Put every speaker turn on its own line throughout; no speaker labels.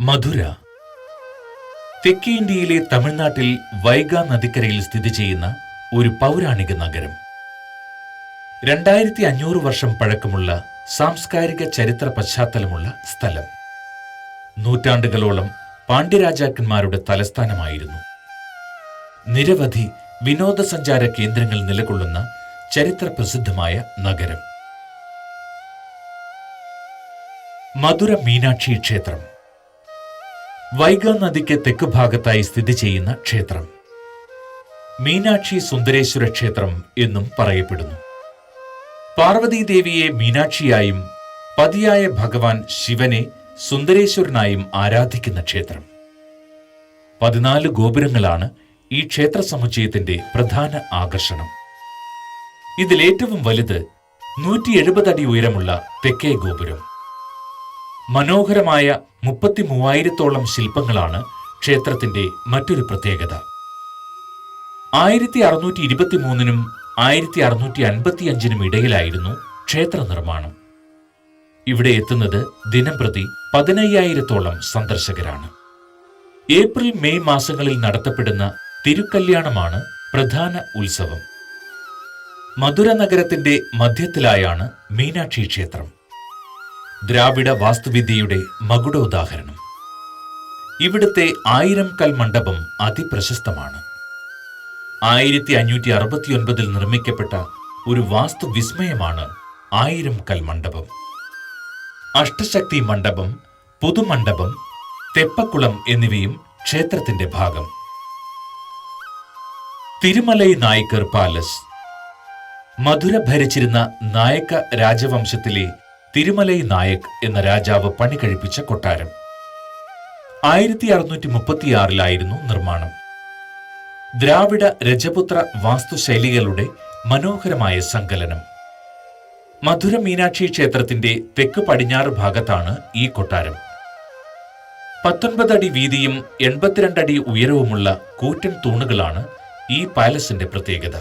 മധുര. തെക്കേ ഇന്ത്യയിലെ തമിഴ്നാട്ടിൽ വൈഗ നദിക്കരയിൽ സ്ഥിതി ചെയ്യുന്ന ഒരു പൗരാണിക നഗരം. രണ്ടായിരത്തി അഞ്ഞൂറ് വർഷം പഴക്കമുള്ള സാംസ്കാരിക ചരിത്ര പശ്ചാത്തലമുള്ള സ്ഥലം. നൂറ്റാണ്ടുകളോളം പാണ്ഡ്യരാജാക്കന്മാരുടെ തലസ്ഥാനമായിരുന്നു. നിരവധി വിനോദസഞ്ചാര കേന്ദ്രങ്ങൾ നിലകൊള്ളുന്ന ചരിത്ര പ്രസിദ്ധമായ നഗരം. മധുര മീനാക്ഷി ക്ഷേത്രം. വൈഗ നദിക്ക് തെക്ക് ഭാഗത്തായി സ്ഥിതി ചെയ്യുന്ന ക്ഷേത്രം. മീനാക്ഷി സുന്ദരേശ്വര ക്ഷേത്രം എന്നും പറയപ്പെടുന്നു. പാർവതീദേവിയെ മീനാക്ഷിയായും പതിയായ ഭഗവാൻ ശിവനെ സുന്ദരേശ്വരനായും ആരാധിക്കുന്ന ക്ഷേത്രം. പതിനാല് ഗോപുരങ്ങളാണ് ഈ ക്ഷേത്ര സമുച്ചയത്തിന്റെ പ്രധാന ആകർഷണം. ഇതിലേറ്റവും വലുത് നൂറ്റി എഴുപത് അടി ഉയരമുള്ള തെക്കേ ഗോപുരം. മനോഹരമായ മുപ്പത്തി മൂവായിരത്തോളം ശില്പങ്ങളാണ് ക്ഷേത്രത്തിന്റെ മറ്റൊരു പ്രത്യേകത. ആയിരത്തി അറുന്നൂറ്റി ഇരുപത്തിമൂന്നിനും ആയിരത്തി അറുന്നൂറ്റി അൻപത്തിയഞ്ചിനും ഇടയിലായിരുന്നു ക്ഷേത്ര നിർമ്മാണം. ഇവിടെ എത്തുന്നത് ദിനംപ്രതി പതിനയ്യായിരത്തോളം സന്ദർശകരാണ്. ഏപ്രിൽ മെയ് മാസങ്ങളിൽ നടത്തപ്പെടുന്ന തിരുക്കല്യാണമാണ് പ്രധാന ഉത്സവം. മധുര നഗരത്തിന്റെ മധ്യത്തിലായാണ് മീനാക്ഷി ക്ഷേത്രം. ദ്രാവിഡ വാസ്തുവിദ്യയുടെ മകുടോദാഹരണം. ഇവിടുത്തെ ആയിരം കൽ മണ്ഡപം അതിപ്രശസ്തമാണ്. ആയിരത്തി അഞ്ഞൂറ്റി അറുപത്തിയൊൻപതിൽ നിർമ്മിക്കപ്പെട്ട ഒരു വാസ്തുവിസ്മയമാണ് ആയിരം കൽ മണ്ഡപം. അഷ്ടശക്തി മണ്ഡപം പുതുമണ്ഡപം തെപ്പക്കുളം എന്നിവയും ക്ഷേത്രത്തിന്റെ ഭാഗം. തിരുമലൈ നായ്ക്കർ പാലസ്. മധുര ഭരിച്ചിരുന്ന നായക്ക രാജവംശത്തിലെ തിരുമലൈ നായക് എന്ന രാജാവ് പണി കഴിപ്പിച്ച കൊട്ടാരം. ആയിരത്തി അറുന്നൂറ്റി മുപ്പത്തിയാറിലായിരുന്നു നിർമ്മാണം. ദ്രാവിഡ രജപുത്ര വാസ്തുശൈലികളുടെ മനോഹരമായ സങ്കലനം. മധുര മീനാക്ഷി ക്ഷേത്രത്തിന്റെ തെക്ക് പടിഞ്ഞാറ് ഭാഗത്താണ് ഈ കൊട്ടാരം. പത്തൊൻപത് അടി വീതിയും എൺപത്തിരണ്ട് അടി ഉയരവുമുള്ള കൂറ്റൻ തൂണുകളാണ് ഈ പാലസിന്റെ പ്രത്യേകത.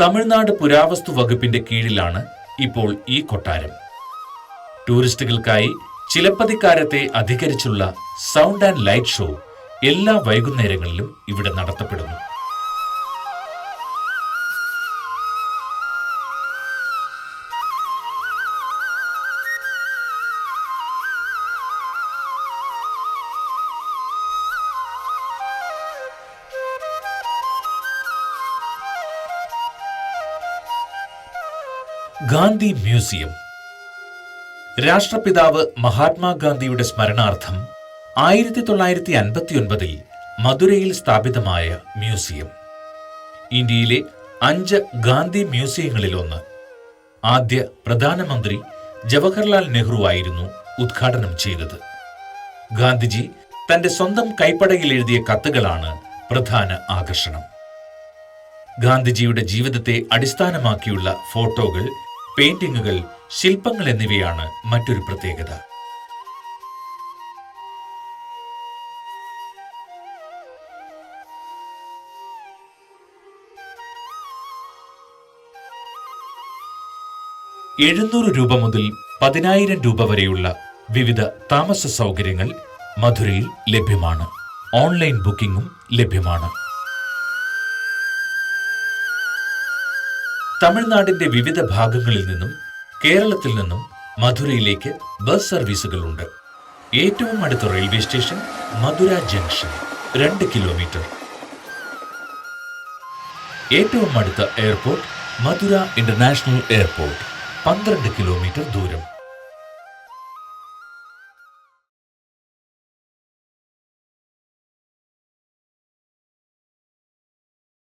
തമിഴ്നാട് പുരാവസ്തു വകുപ്പിന്റെ കീഴിലാണ് ഇപ്പോൾ ഈ കൊട്ടാരം. ടൂറിസ്റ്റുകൾക്കായി ചിലപ്പതിക്കാരത്തെ അധികരിച്ചുള്ള സൗണ്ട് ആൻഡ് ലൈറ്റ് ഷോ എല്ലാ വൈകുന്നേരങ്ങളിലും ഇവിടെ നടത്തപ്പെടുന്നു. ഗാന്ധി മ്യൂസിയം. രാഷ്ട്രപിതാവ് മഹാത്മാഗാന്ധിയുടെ സ്മരണാർത്ഥം ആയിരത്തി തൊള്ളായിരത്തി അൻപത്തിയൊൻപതിൽ മധുരയിൽ സ്ഥാപിതമായ മ്യൂസിയം. ഇന്ത്യയിലെ അഞ്ച് ഗാന്ധി മ്യൂസിയങ്ങളിലൊന്ന്. ആദ്യ പ്രധാനമന്ത്രി ജവഹർലാൽ നെഹ്റു ആയിരുന്നു ഉദ്ഘാടനം ചെയ്തത്. ഗാന്ധിജി തന്റെ സ്വന്തം കൈപ്പടയിൽ എഴുതിയ കത്തുകളാണ് പ്രധാന ആകർഷണം. ഗാന്ധിജിയുടെ ജീവിതത്തെ അടിസ്ഥാനമാക്കിയുള്ള ഫോട്ടോകൾ പെയിന്റിങ്ങുകൾ ശില്പങ്ങൾ എന്നിവയാണ് മറ്റൊരു പ്രത്യേകത. എഴുന്നൂറ് രൂപ മുതൽ പതിനായിരം രൂപ വരെയുള്ള വിവിധ താമസ സൗകര്യങ്ങൾ മധുരയിൽ ലഭ്യമാണ്. ഓൺലൈൻ ബുക്കിംഗും ലഭ്യമാണ്. തമിഴ്നാടിന്റെ വിവിധ ഭാഗങ്ങളിൽ നിന്നും കേരളത്തിൽ നിന്നും മധുരയിലേക്ക് ബസ് സർവീസുകളുണ്ട്. ഏറ്റവും അടുത്ത റെയിൽവേ സ്റ്റേഷൻ മധുര ജംഗ്ഷൻ രണ്ട് കിലോമീറ്റർ. ഏറ്റവും അടുത്ത എയർപോർട്ട് മധുര ഇന്റർനാഷണൽ എയർപോർട്ട് പന്ത്രണ്ട് കിലോമീറ്റർ ദൂരം.